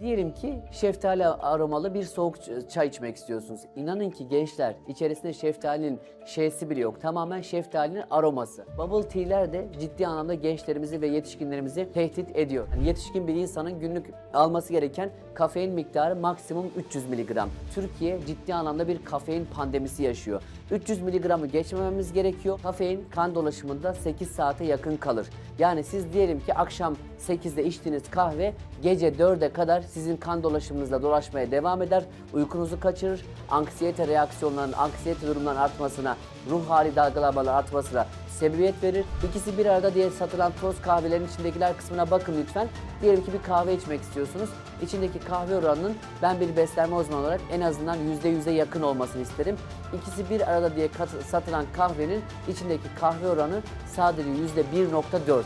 Diyelim ki şeftali aromalı bir soğuk çay içmek istiyorsunuz. İnanın ki gençler içerisinde şeftalinin şeysi bile yok. Tamamen şeftalinin aroması. Bubble tea'ler de ciddi anlamda gençlerimizi ve yetişkinlerimizi tehdit ediyor. Yani yetişkin bir insanın günlük alması gereken kafein miktarı maksimum 300 mg. Türkiye ciddi anlamda bir kafein pandemisi yaşıyor. 300 mg'ı geçmememiz gerekiyor. Kafein kan dolaşımında 8 saate yakın kalır. Yani siz diyelim ki akşam 8'de içtiğiniz kahve gece 4'e kadar sizin kan dolaşımınızda dolaşmaya devam eder. Uykunuzu kaçırır. Anksiyete reaksiyonlarının, anksiyete durumların artmasına, ruh hali dalgalanmaların artmasına sebebiyet verir. İkisi bir arada diye satılan toz kahvelerin içindekiler kısmına bakın lütfen. Diyelim ki bir kahve içmek istiyorsunuz. İçindeki kahve oranının ben bir beslenme uzmanı olarak en azından %100'e yakın olmasını isterim. İkisi bir arada diye kat- satılan kahvenin içindeki kahve oranı sadece %1.4.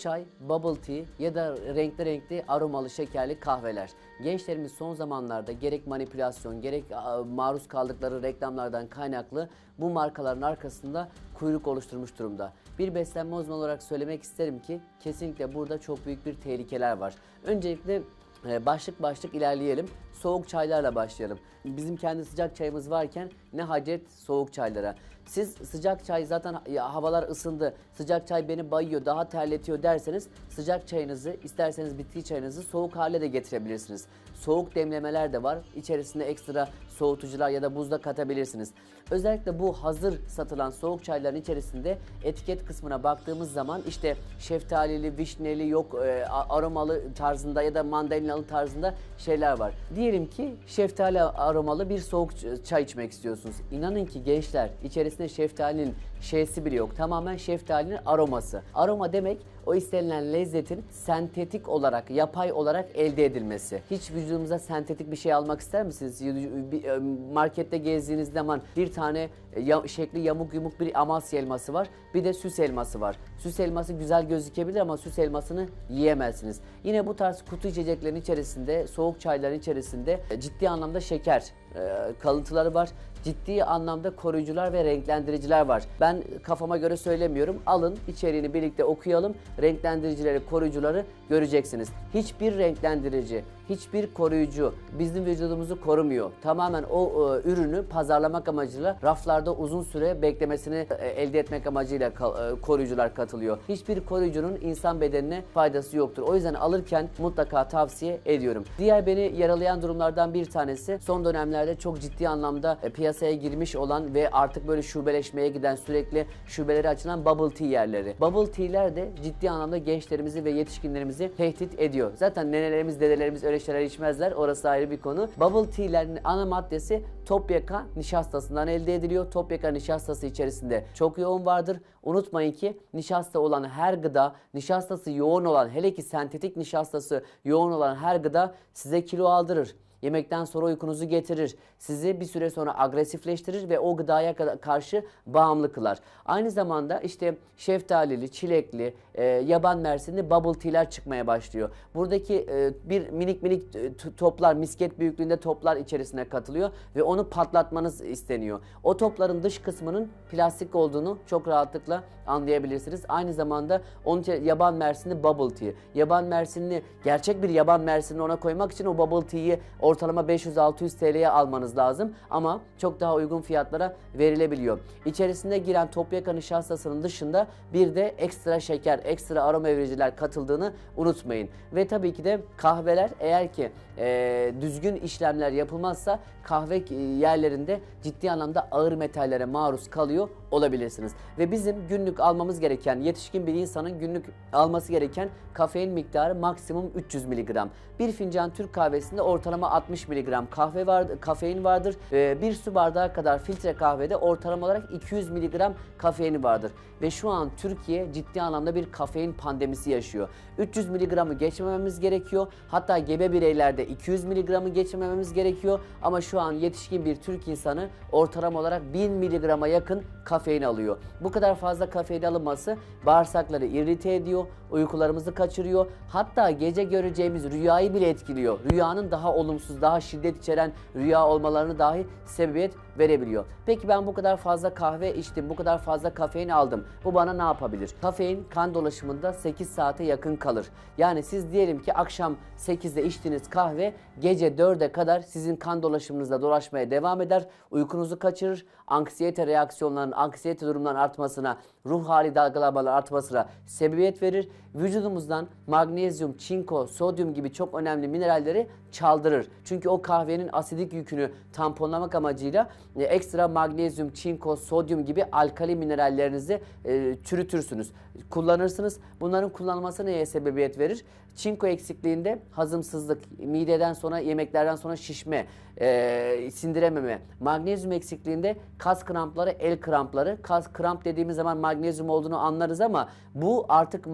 çay, bubble tea ya da renkli renkli aromalı şekerli kahveler. Gençlerimiz son zamanlarda gerek manipülasyon gerek maruz kaldıkları reklamlardan kaynaklı bu markaların arkasında kuyruk oluşturmuş durumda. Bir beslenme uzmanı olarak söylemek isterim ki kesinlikle burada çok büyük bir tehlikeler var. Öncelikle başlık başlık ilerleyelim. Soğuk çaylarla başlayalım. Bizim kendi sıcak çayımız varken ne hacet soğuk çaylara. Siz sıcak çay zaten havalar ısındı, sıcak çay beni bayıyor, daha terletiyor derseniz sıcak çayınızı isterseniz bitki çayınızı soğuk hale de getirebilirsiniz. Soğuk demlemeler de var. İçerisinde ekstra soğutucular ya da buzda katabilirsiniz. Özellikle bu hazır satılan soğuk çayların içerisinde etiket kısmına baktığımız zaman işte şeftalili, vişneli, yok e, aromalı tarzında ya da mandalinalı tarzında şeyler var. Diyelim ki şeftali aromalı bir soğuk çay içmek istiyorsunuz. İnanın ki gençler içerisinde şeftalinin şeysi bile yok. Tamamen şeftalinin aroması. Aroma demek o istenilen lezzetin sentetik olarak, yapay olarak elde edilmesi. Hiç vücudunuza sentetik bir şey almak ister misiniz? E, Markette gezdiğiniz zaman bir tane e, şekli yamuk yumuk bir amasya elması var. Bir de süs elması var. Süs elması güzel gözükebilir ama süs elmasını yiyemezsiniz. Yine bu tarz kutu içeceklerin içerisinde, soğuk çayların içerisinde e, ciddi anlamda şeker e, kalıntıları var. Ciddi anlamda koruyucular ve renklendiriciler var. Ben kafama göre söylemiyorum. Alın içeriğini birlikte okuyalım. Renklendiricileri, koruyucuları göreceksiniz. Hiçbir renklendirici, hiçbir koruyucu bizim vücudumuzu korumuyor. Tamamen o e, ürünü pazarlamak amacıyla raflarda uzun süre beklemesini e, elde etmek amacıyla ka- e, koruyucular katılıyor. Hiçbir koruyucunun insan bedenine faydası yoktur. O yüzden alırken mutlaka tavsiye ediyorum. Diğer beni yaralayan durumlardan bir tanesi son dönemlerde çok ciddi anlamda e, piyasaya girmiş olan ve artık böyle şubeleşmeye giden sürekli şubeleri açılan bubble tea yerleri. Bubble tea'ler de ciddi anlamda gençlerimizi ve yetişkinlerimizi tehdit ediyor. Zaten nenelerimiz, dedelerimiz öyle şeyler içmezler. Orası ayrı bir konu. Bubble tea'lerin ana maddesi topyaka nişastasından elde ediliyor. Topyaka nişastası içerisinde çok yoğun vardır. Unutmayın ki nişasta olan her gıda, nişastası yoğun olan, hele ki sentetik nişastası yoğun olan her gıda size kilo aldırır. Yemekten sonra uykunuzu getirir. Sizi bir süre sonra agresifleştirir ve o gıdaya ka- karşı bağımlı kılar. Aynı zamanda işte şeftalili, çilekli, e, yaban mersinli bubble tea'ler çıkmaya başlıyor. Buradaki e, bir minik minik e, toplar, misket büyüklüğünde toplar içerisine katılıyor ve onu patlatmanız isteniyor. O topların dış kısmının plastik olduğunu çok rahatlıkla anlayabilirsiniz. Aynı zamanda onun yaban mersinli bubble tea. Yaban mersinli, gerçek bir yaban mersinli ona koymak için o bubble tea'yi ortalama 500-600 TL'ye almanız lazım ama çok daha uygun fiyatlara verilebiliyor. İçerisine giren topyaka nişastasının dışında bir de ekstra şeker, ekstra aroma vericiler katıldığını unutmayın. Ve tabii ki de kahveler eğer ki eee, düzgün işlemler yapılmazsa kahve e, yerlerinde ciddi anlamda ağır metallere maruz kalıyor olabilirsiniz. Ve bizim günlük almamız gereken, yetişkin bir insanın günlük alması gereken kafein miktarı maksimum 300 mg. Bir fincan Türk kahvesinde ortalama 60 mg kahve var, kafein vardır. Ee, bir su bardağı kadar filtre kahvede ortalama olarak 200 mg kafeini vardır. Ve şu an Türkiye ciddi anlamda bir kafein pandemisi yaşıyor. 300 mg'ı geçmememiz gerekiyor. Hatta gebe bireylerde 200 mg'ı geçmememiz gerekiyor. Ama şu an yetişkin bir Türk insanı ortalama olarak 1000 mg'a yakın kafein alıyor. Bu kadar fazla kafein alınması bağırsakları irrite ediyor, uykularımızı kaçırıyor. Hatta gece göreceğimiz rüyayı bile etkiliyor. Rüyanın daha olumsuz, daha şiddet içeren rüya olmalarını dahi sebebiyet verebiliyor. Peki ben bu kadar fazla kahve içtim, bu kadar fazla kafein aldım. Bu bana ne yapabilir? Kafein kan dolaşımında 8 saate yakın kalır. Yani siz diyelim ki akşam 8'de içtiğiniz kahve gece 4'e kadar sizin kan dolaşımınızda dolaşmaya devam eder. Uykunuzu kaçırır. Anksiyete reaksiyonlarının, anksiyete durumlarının artmasına, ruh hali dalgalanmaların artmasına sebebiyet verir. Vücudumuzdan magnezyum, çinko, sodyum gibi çok önemli mineralleri çaldırır. Çünkü o kahvenin asidik yükünü tamponlamak amacıyla e, ekstra magnezyum, çinko, sodyum gibi alkali minerallerinizi e, çürütürsünüz. Kullanırsınız. Bunların kullanılması neye sebebiyet verir? Çinko eksikliğinde hazımsızlık, mideden sonra yemeklerden sonra şişme, e, sindirememe. Magnezyum eksikliğinde kas krampları, el krampları. Kas kramp dediğimiz zaman magnezyum olduğunu anlarız ama bu artık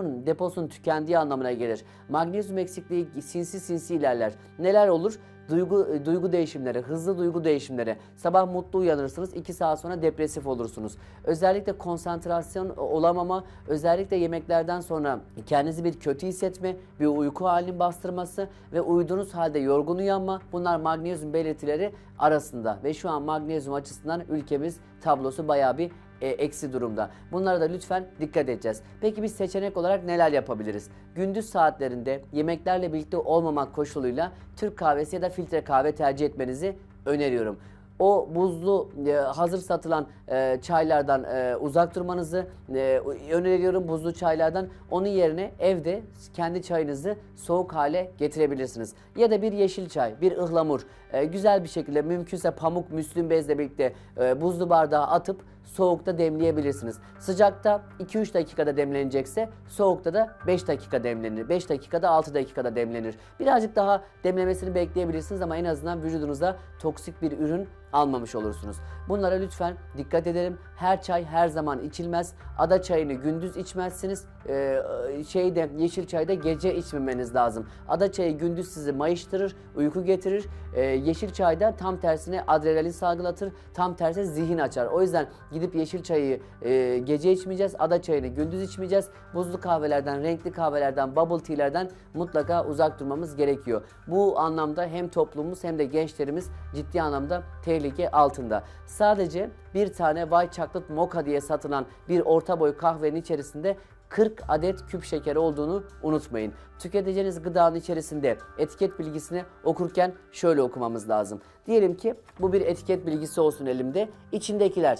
magnezyumun deposunun tükendiği anlamına gelir. Magnezyum eksikliği sinsi sinsi ilerler. Neler olur? duygu duygu değişimleri, hızlı duygu değişimleri. Sabah mutlu uyanırsınız, 2 saat sonra depresif olursunuz. Özellikle konsantrasyon olamama, özellikle yemeklerden sonra kendinizi bir kötü hissetme, bir uyku halinin bastırması ve uyuduğunuz halde yorgun uyanma. Bunlar magnezyum belirtileri arasında ve şu an magnezyum açısından ülkemiz tablosu bayağı bir e, eksi durumda. Bunlara da lütfen dikkat edeceğiz. Peki biz seçenek olarak neler yapabiliriz? Gündüz saatlerinde yemeklerle birlikte olmamak koşuluyla Türk kahvesi ya da filtre kahve tercih etmenizi öneriyorum o buzlu e, hazır satılan e, çaylardan e, uzak durmanızı öneriyorum buzlu çaylardan. Onun yerine evde kendi çayınızı soğuk hale getirebilirsiniz. Ya da bir yeşil çay, bir ıhlamur güzel bir şekilde mümkünse pamuk müslüm bezle birlikte buzlu bardağa atıp soğukta demleyebilirsiniz. Sıcakta 2-3 dakikada demlenecekse soğukta da 5 dakika demlenir. 5 dakikada 6 dakikada demlenir. Birazcık daha demlemesini bekleyebilirsiniz ama en azından vücudunuza toksik bir ürün almamış olursunuz. Bunlara lütfen dikkat edelim. Her çay her zaman içilmez. Ada çayını gündüz içmezsiniz. Ee, şeyde yeşil çayda gece içmemeniz lazım. Ada çayı gündüz sizi mayıştırır, uyku getirir. Ee, yeşil çayda tam tersine adrenalin salgılatır. Tam tersi zihin açar. O yüzden gidip yeşil çayı e, gece içmeyeceğiz. Ada çayını gündüz içmeyeceğiz. Buzlu kahvelerden, renkli kahvelerden, bubble tea'lerden mutlaka uzak durmamız gerekiyor. Bu anlamda hem toplumumuz hem de gençlerimiz ciddi anlamda tehlike altında. Sadece bir tane White Chocolate Mocha diye satılan bir orta boy kahvenin içerisinde 40 adet küp şeker olduğunu unutmayın. Tüketeceğiniz gıdanın içerisinde etiket bilgisini okurken şöyle okumamız lazım. Diyelim ki bu bir etiket bilgisi olsun elimde. İçindekiler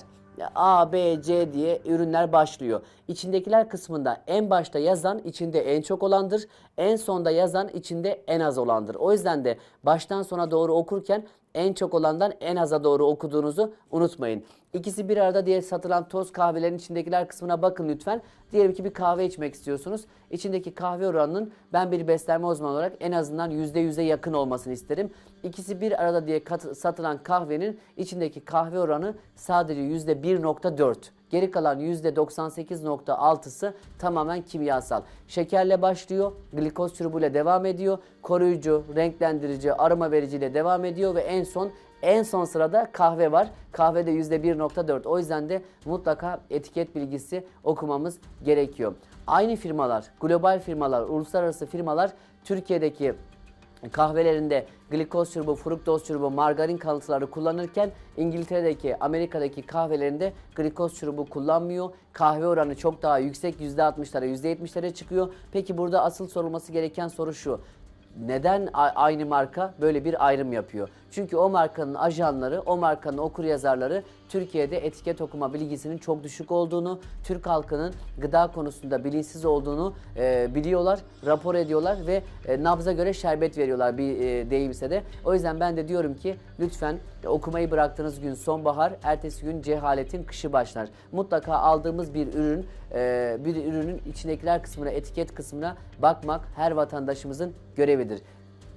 A, B, C diye ürünler başlıyor. İçindekiler kısmında en başta yazan içinde en çok olandır. En sonda yazan içinde en az olandır. O yüzden de baştan sona doğru okurken en çok olandan en aza doğru okuduğunuzu unutmayın. İkisi bir arada diye satılan toz kahvelerin içindekiler kısmına bakın lütfen. Diyelim ki bir kahve içmek istiyorsunuz. İçindeki kahve oranının ben bir beslenme uzmanı olarak en azından %100'e yakın olmasını isterim. İkisi bir arada diye satılan kahvenin içindeki kahve oranı sadece %1.4. Geri kalan %98.6'sı tamamen kimyasal. Şekerle başlıyor, glikoz şurubuyla devam ediyor, koruyucu, renklendirici, aroma vericiyle devam ediyor ve en son en son sırada kahve var. Kahvede %1.4. O yüzden de mutlaka etiket bilgisi okumamız gerekiyor. Aynı firmalar, global firmalar, uluslararası firmalar Türkiye'deki kahvelerinde glikoz şurubu, fruktoz şurubu, margarin kalıntıları kullanırken İngiltere'deki, Amerika'daki kahvelerinde glikoz şurubu kullanmıyor. Kahve oranı çok daha yüksek %60'lara, %70'lere çıkıyor. Peki burada asıl sorulması gereken soru şu neden aynı marka böyle bir ayrım yapıyor? Çünkü o markanın ajanları, o markanın okur yazarları Türkiye'de etiket okuma bilgisinin çok düşük olduğunu, Türk halkının gıda konusunda bilinçsiz olduğunu e, biliyorlar, rapor ediyorlar ve e, nabza göre şerbet veriyorlar bir e, deyimse de. O yüzden ben de diyorum ki lütfen okumayı bıraktığınız gün sonbahar, ertesi gün cehaletin kışı başlar. Mutlaka aldığımız bir ürün, e, bir ürünün içindekiler kısmına, etiket kısmına bakmak her vatandaşımızın görevidir.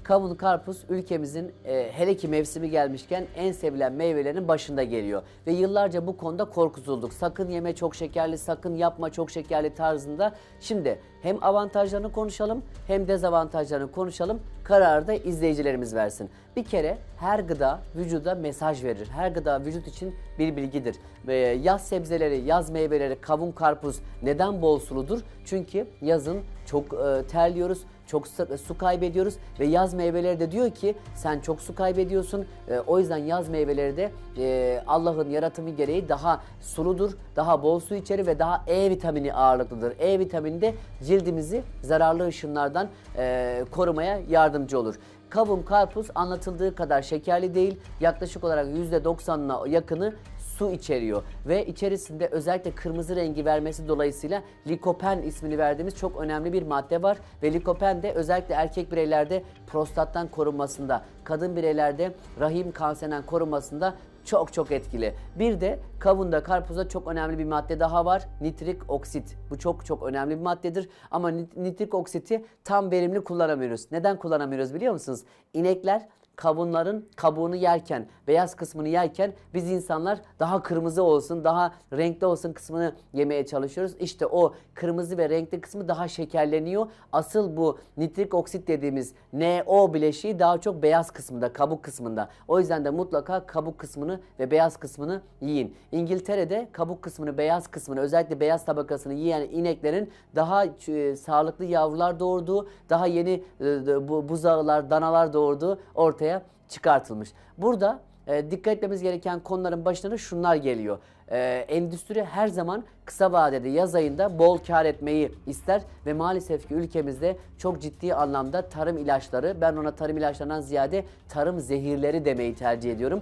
Kavun, karpuz ülkemizin e, hele ki mevsimi gelmişken en sevilen meyvelerin başında geliyor. Ve yıllarca bu konuda korkutulduk. Sakın yeme çok şekerli, sakın yapma çok şekerli tarzında. Şimdi hem avantajlarını konuşalım hem dezavantajlarını konuşalım. Kararı da izleyicilerimiz versin. Bir kere her gıda vücuda mesaj verir. Her gıda vücut için bir bilgidir. Ve yaz sebzeleri, yaz meyveleri, kavun, karpuz neden bol suludur? Çünkü yazın çok e, terliyoruz, çok su, kaybediyoruz ve yaz meyveleri de diyor ki sen çok su kaybediyorsun. E, o yüzden yaz meyveleri de e, Allah'ın yaratımı gereği daha suludur, daha bol su içerir ve daha E vitamini ağırlıklıdır. E vitamini de cildimizi zararlı ışınlardan e, korumaya yardımcı olur. Kavun, karpuz anlatıldığı kadar şekerli değil. Yaklaşık olarak %90'ına yakını su içeriyor ve içerisinde özellikle kırmızı rengi vermesi dolayısıyla likopen ismini verdiğimiz çok önemli bir madde var ve likopen de özellikle erkek bireylerde prostattan korunmasında, kadın bireylerde rahim kanserinden korunmasında çok çok etkili. Bir de kavunda, karpuzda çok önemli bir madde daha var. Nitrik oksit. Bu çok çok önemli bir maddedir. Ama nit- nitrik oksiti tam verimli kullanamıyoruz. Neden kullanamıyoruz biliyor musunuz? İnekler kavunların kabuğunu yerken, beyaz kısmını yerken biz insanlar daha kırmızı olsun, daha renkli olsun kısmını yemeye çalışıyoruz. İşte o kırmızı ve renkli kısmı daha şekerleniyor. Asıl bu nitrik oksit dediğimiz NO bileşiği daha çok beyaz kısmında, kabuk kısmında. O yüzden de mutlaka kabuk kısmını ve beyaz kısmını yiyin. İngiltere'de kabuk kısmını, beyaz kısmını, özellikle beyaz tabakasını yiyen ineklerin daha e, sağlıklı yavrular doğurduğu, daha yeni e, bu buzağılar, danalar doğurduğu ortaya çıkartılmış. Burada e, dikkat etmemiz gereken konuların başlarına şunlar geliyor. E, endüstri her zaman kısa vadede yaz ayında bol kar etmeyi ister ve maalesef ki ülkemizde çok ciddi anlamda tarım ilaçları, ben ona tarım ilaçlarından ziyade tarım zehirleri demeyi tercih ediyorum.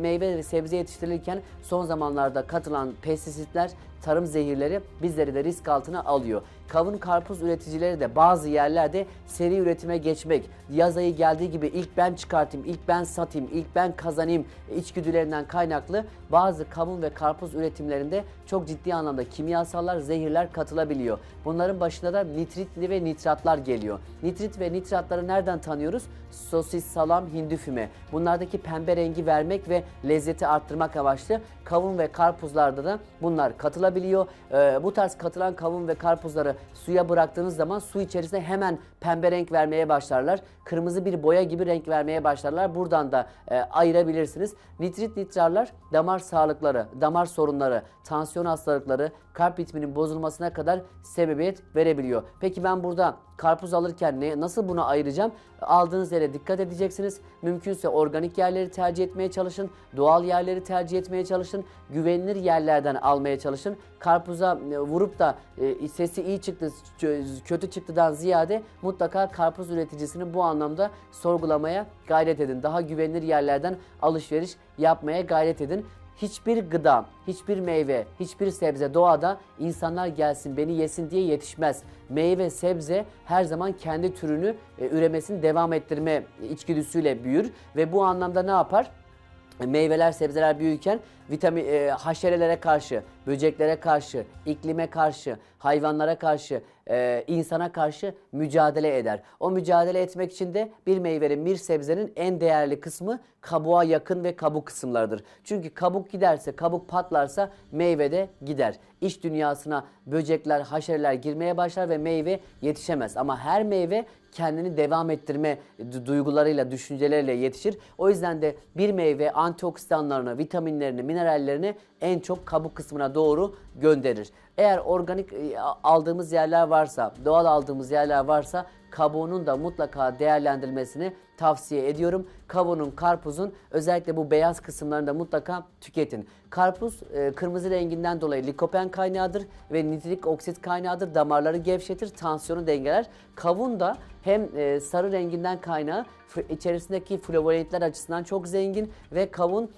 Meyve ve sebze yetiştirilirken son zamanlarda katılan pestisitler, tarım zehirleri bizleri de risk altına alıyor. Kavun karpuz üreticileri de bazı yerlerde seri üretime geçmek, yaz ayı geldiği gibi ilk ben çıkartayım, ilk ben satayım, ilk ben kazanayım içgüdülerinden kaynaklı bazı kavun ve karpuz üretimlerinde çok ciddi anlamda kimyasallar, zehirler katılabiliyor. Bunların başında da nitritli ve nitratlar geliyor. Nitrit ve nitratları nereden tanıyoruz? Sosis, salam, hindi füme. Bunlardaki pembe rengi vermek ve lezzeti arttırmak amaçlı kavun ve karpuzlarda da bunlar katılabiliyor. Ee, bu tarz katılan kavun ve karpuzları suya bıraktığınız zaman su içerisinde hemen pembe renk vermeye başlarlar. Kırmızı bir boya gibi renk vermeye başlarlar. Buradan da e, ayırabilirsiniz. Nitrit nitrarlar damar sağlıkları, damar sorunları, tansiyon hastalıkları, kalp ritminin bozulmasına kadar sebebiyet verebiliyor. Peki ben burada karpuz alırken ne, nasıl bunu ayıracağım? Aldığınız yere dikkat edeceksiniz. Mümkünse organik yerleri tercih etmeye çalışın. Doğal yerleri tercih etmeye çalışın. Güvenilir yerlerden almaya çalışın. Karpuza e, vurup da e, sesi iyi çıktı, kötü çıktıdan ziyade mutlaka karpuz üreticisini bu anlamda sorgulamaya gayret edin. Daha güvenilir yerlerden alışveriş yapmaya gayret edin. Hiçbir gıda, hiçbir meyve, hiçbir sebze doğada insanlar gelsin beni yesin diye yetişmez. Meyve, sebze her zaman kendi türünü e, üremesini devam ettirme içgüdüsüyle büyür ve bu anlamda ne yapar? meyveler, sebzeler büyürken vitamin e, haşerelere karşı, böceklere karşı, iklime karşı, hayvanlara karşı, e, insana karşı mücadele eder. O mücadele etmek için de bir meyvenin, bir sebzenin en değerli kısmı kabuğa yakın ve kabuk kısımlarıdır. Çünkü kabuk giderse, kabuk patlarsa meyve de gider. İç dünyasına böcekler, haşereler girmeye başlar ve meyve yetişemez. Ama her meyve kendini devam ettirme du- duygularıyla, düşünceleriyle yetişir. O yüzden de bir meyve antioksidanlarını, vitaminlerini, minerallerini en çok kabuk kısmına doğru gönderir. Eğer organik e, aldığımız yerler varsa, doğal aldığımız yerler varsa kabuğunun da mutlaka değerlendirilmesini tavsiye ediyorum. Kavunun, karpuzun özellikle bu beyaz kısımlarını da mutlaka tüketin. Karpuz e, kırmızı renginden dolayı likopen kaynağıdır ve nitrik oksit kaynağıdır. Damarları gevşetir, tansiyonu dengeler. Kavun da hem e, sarı renginden kaynağı içerisindeki flavonoidler açısından çok zengin ve kavun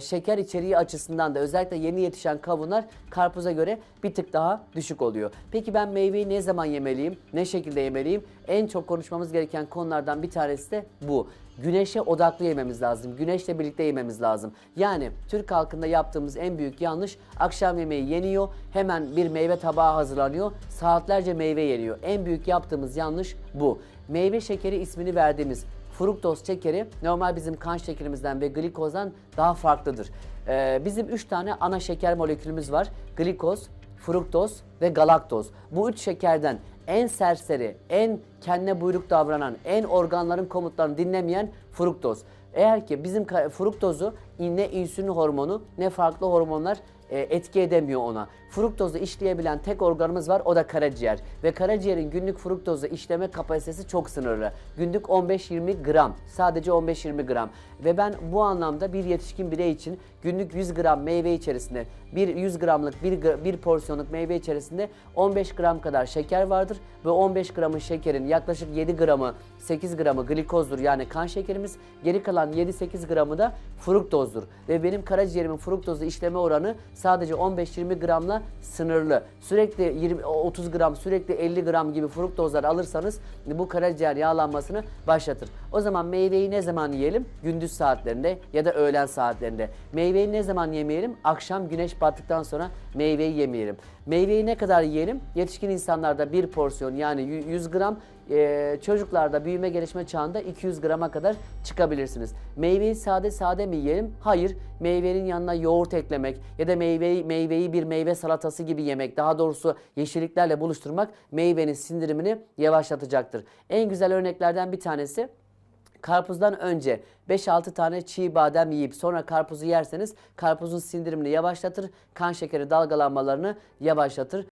şeker içeriği açısından da özellikle yeni yetişen kavunlar karpuza göre bir tık daha düşük oluyor. Peki ben meyveyi ne zaman yemeliyim? Ne şekilde yemeliyim? En çok konuşmamız gereken konulardan bir tanesi de bu. Güneşe odaklı yememiz lazım. Güneşle birlikte yememiz lazım. Yani Türk halkında yaptığımız en büyük yanlış akşam yemeği yeniyor. Hemen bir meyve tabağı hazırlanıyor. Saatlerce meyve yeniyor. En büyük yaptığımız yanlış bu. meyve şekeri ismini verdiğimiz fruktoz şekeri normal bizim kan şekerimizden ve glikozdan daha farklıdır. Ee, bizim 3 tane ana şeker molekülümüz var. Glikoz, fruktoz ve galaktoz. Bu üç şekerden en serseri, en kendine buyruk davranan, en organların komutlarını dinlemeyen fruktoz. Eğer ki bizim fruktozu ne insülin hormonu ne farklı hormonlar e, etki edemiyor ona. Fruktozu işleyebilen tek organımız var o da karaciğer. Ve karaciğerin günlük fruktozu işleme kapasitesi çok sınırlı. Günlük 15-20 gram. Sadece 15-20 gram. Ve ben bu anlamda bir yetişkin birey için günlük 100 gram meyve içerisinde bir 100 gramlık bir, bir porsiyonluk meyve içerisinde 15 gram kadar şeker vardır. Ve 15 gramın şekerin yaklaşık 7 gramı 8 gramı glikozdur yani kan şekerimiz. Geri kalan 7-8 gramı da fruktozdur. Ve benim karaciğerimin fruktozu işleme oranı sadece 15-20 gramla sınırlı. Sürekli 20, 30 gram sürekli 50 gram gibi fruktozlar alırsanız bu karaciğer yağlanmasını başlatır. O zaman meyveyi ne zaman yiyelim? Gündüz saatlerinde ya da öğlen saatlerinde. Meyveyi ne zaman yemeyelim? Akşam güneş battıktan sonra meyveyi yemeyelim. Meyveyi ne kadar yiyelim? Yetişkin insanlarda bir porsiyon yani 100 gram ee, çocuklarda büyüme gelişme çağında 200 grama kadar çıkabilirsiniz. Meyveyi sade sade mi yiyelim? Hayır. Meyvenin yanına yoğurt eklemek ya da meyveyi, meyveyi bir meyve salatası gibi yemek, daha doğrusu yeşilliklerle buluşturmak meyvenin sindirimini yavaşlatacaktır. En güzel örneklerden bir tanesi Karpuzdan önce 5-6 tane çiğ badem yiyip sonra karpuzu yerseniz karpuzun sindirimini yavaşlatır, kan şekeri dalgalanmalarını yavaşlatır.